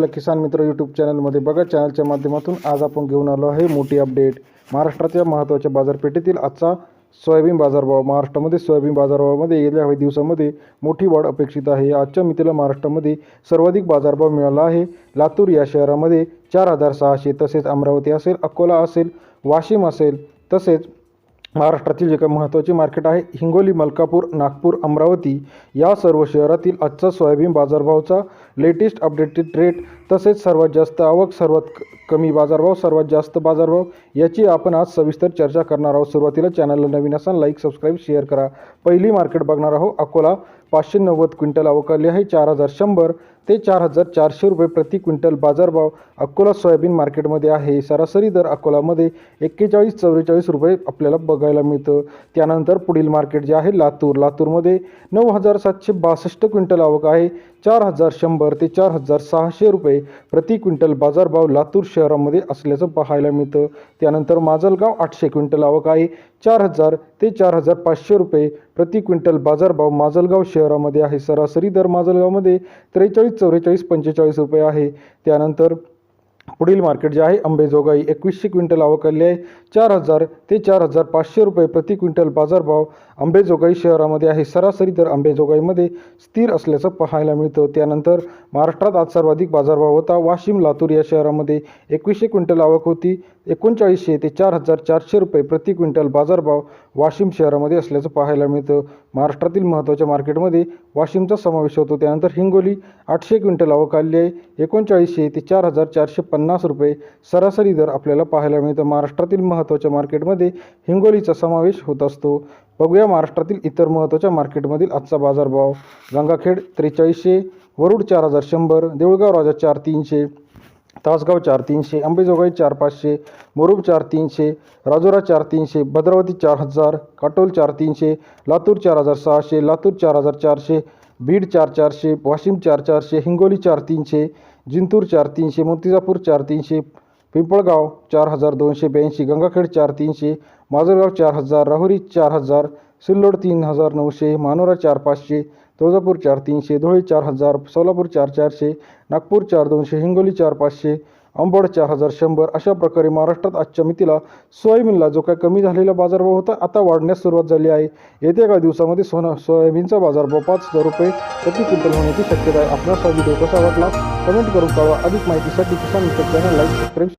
आपल्या किसान मित्र यूट्यूब चॅनलमध्ये बघा. चॅनलच्या माध्यमातून आज आपण घेऊन आलो आहे मोठी अपडेट महाराष्ट्राच्या महत्त्वाच्या बाजारपेठेतील आजचा सोयाबीन बाजारभाव. महाराष्ट्रामध्ये सोयाबीन बाजारभावामध्ये गेल्या काही दिवसामध्ये मोठी वाढ अपेक्षित आहे. आजच्या मितीला महाराष्ट्रामध्ये सर्वाधिक बाजारभाव मिळाला आहे. लातूर या शहरामध्ये चार हजार सहाशे तसेच अमरावती असेल अकोला असेल वाशिम असेल तसेच महाराष्ट्रातील जे काही महत्त्वाचे मार्केट आहे हिंगोली मलकापूर नागपूर अमरावती या सर्व शहरातील आजचा सोयाबीन बाजारभावचा लेटेस्ट अपडेटेड रेट तसेच सर्वात जास्त आवक सर्वात क- कमी बाजारभाव सर्वात जास्त बाजारभाव याची आपण आज सविस्तर चर्चा करणार आहोत. सुरुवातीला चॅनलला नवीन असाल लाईक सबस्क्राईब शेअर करा. पहिली मार्केट बघणार आहोत अकोला. पाचशे नव्वद क्विंटल अवकाली आहे चार हजार शंभर ते चार हजार चारशे रुपये प्रति क्विंटल बाजारभाव अकोला सोयाबीन मार्केटमध्ये आहे. सरासरी दर अकोलामध्ये एक्केचाळीस चव्वेचाळीस रुपये आपल्याला बघायला मिळतं. त्यानंतर पुढील मार्केट जे आहे लातूर. लातूरमध्ये नऊ हजार सातशे बासष्ट क्विंटल आवक आहे चार हजार शंभर ते चार हजार सहाशे रुपये प्रति क्विंटल बाजारभाव लातूर शहरामध्ये असल्याचं पाहायला मिळतं. त्यानंतर माजलगाव आठशे क्विंटल आवक आहे चार हजार ते चार हजार पाचशे रुपये प्रति क्विंटल बाजारभाव माजलगाव शहरामध्ये आहे. सरासरी दर माजलगावमध्ये त्रेचाळीस चौवेचाळीस पंचेचाळीस रुपये आहे. त्यानंतर पुढील मार्केट जे आहे अंबेजोगाई एकवीसशे क्विंटल आवक आली आहे. चार हजार ते चार हजार पाचशे रुपये प्रति क्विंटल बाजारभाव अंबेजोगाई शहरामध्ये आहे. सरासरी दर अंबेजोगाईमध्ये स्थिर असल्याचं पाहायला मिळतं. त्यानंतर महाराष्ट्रात आज सर्वाधिक बाजारभाव होता. वाशिम लातूर या शहरामध्ये एकवीसशे क्विंटल आवक होती. एकोणचाळीसशे ते चार हजार चारशे रुपये प्रति क्विंटल बाजारभाव वाशिम शहरामध्ये असल्याचं पाहायला मिळतं. महाराष्ट्रातील महत्त्वाच्या मार्केटमध्ये वाशिमचा समावेश होतो. त्यानंतर हिंगोली आठशे क्विंटल आवक आली आहे. एकोणचाळीसशे ते चार हजार चारशे पन्नास पन्नास रुपये सरासरी दर आपल्याला पाहायला मिळतं. महाराष्ट्रातील महत्त्वाच्या मार्केटमध्ये हिंगोलीचा समावेश होत असतो. बघूया महाराष्ट्रातील इतर महत्त्वाच्या मार्केटमधील आजचा बाजारभाव. गंगाखेड त्रेचाळीसशे वरुड चार हजार शंभर देऊळगाव राजा चार तीनशे तासगाव चार तीनशे अंबेजोगाई चार पाचशे मुरुब चार तीनशे राजोरा चार तीनशे भद्रावती चार हजार काटोल चार तीनशे लातूर चार हजार सहाशे लातूर चार हजार चारशे बीड चार चारशे वाशिम चार चारशे हिंगोली चार तीनशे जिंतूर चार तीनशे मूर्तिजापूर चार तीनशे पिंपळगाव चार हजार दोनशे ब्याऐंशी गंगाखेड चार तीनशे माजलगाव चार हजार राहुरी चार हजार सिल्लोड तीन हजार नऊशे मानोरा चार पाचशे तुळजापूर चार तीनशे धुळे चार हजार सोलापूर चार चारशे नागपूर चार दोनशे हिंगोली चार पाचशे अंबड चार हजार शंभर अशा प्रकारे महाराष्ट्रात आजच्या मितीला सोयाबीनला जो काय कमी झालेला बाजारभाव होता आता वाढण्यास सुरुवात झाली आहे. येत्या काही दिवसामध्ये सोना सोयाबीनचा बाजारभाव पाच हजार रुपये प्रति क्विंटल होण्याची शक्यता आहे. आपला हा व्हिडिओ कसा वाटला? कमेंट करून कळवा अधिक माहितीसाठी किसान मित्र चॅनल लाईक सबस्क्राईब